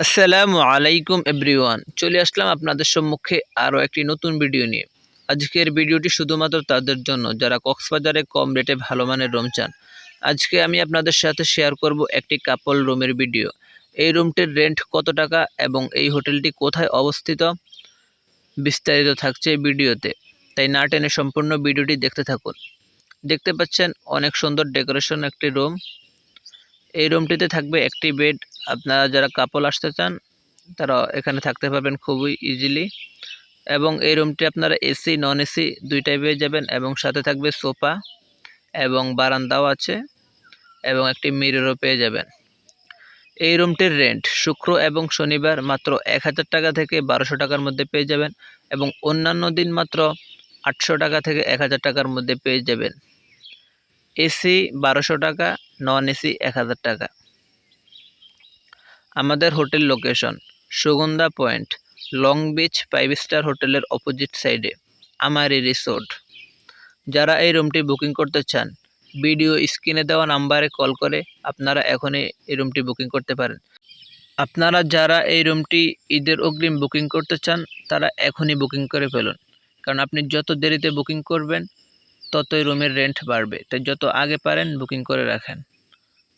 আসসালামু আলাইকুম এভরিওয়ান। চলে আসলাম আপনাদের সম্মুখে আরও একটি নতুন ভিডিও নিয়ে। আজকের ভিডিওটি শুধুমাত্র তাদের জন্য, যারা কক্সবাজারে কম রেটে ভালো মানের রুম চান। আজকে আমি আপনাদের সাথে শেয়ার করব একটি কাপল রুমের ভিডিও এই রুমটির রেন্ট কত টাকা এবং এই হোটেলটি কোথায় অবস্থিত? বিস্তারিত থাকছে ভিডিওতে। তাই না টেনে সম্পূর্ণ ভিডিওটি দেখতে থাকুন। দেখতে পাচ্ছেন অনেক সুন্দর ডেকোরেশন একটি রুম। এই রুমটিতে থাকবে একটি বেড আপনারা যারা কাপল আসতে চান, তারা এখানে থাকতে পারবেন খুবই ইজিলি এবং এই রুমটি আপনারা এসি নন এসি দুইটাই পেয়ে যাবেন এবং সাথে থাকবে সোফা এবং বারান্দাও আছে এবং একটি মিররও পেয়ে যাবেন। এই রুমটির রেন্ট শুক্র এবং শনিবার মাত্র এক হাজার টাকা থেকে বারোশো টাকার মধ্যে পেয়ে যাবেন এবং অন্যান্য দিন মাত্র আটশো টাকা থেকে এক হাজার টাকার মধ্যে পেয়ে যাবেন। এসি বারোশো টাকা নন এসি এক হাজার টাকা। আমাদের hotel location Sugandha point, long beach five star হোটেলের অপোজিট সাইডে আমার এই রিসোর্ট যারা এই রুমটি বুকিং করতে চান ভিডিও স্ক্রিনে দেওয়া নাম্বারে কল করে আপনারা এখনই এই রুমটি বুকিং করতে পারেন। আপনারা যারা এই রুমটি ঈদের অগ্রিম বুকিং করতে চান, তারা এখনই বুকিং করে ফেলুন। কারণ আপনি যত দেরিতে বুকিং করবেন, ততই রুমের রেন্ট বাড়বে। তাই যত আগে পারেন বুকিং করে রাখেন।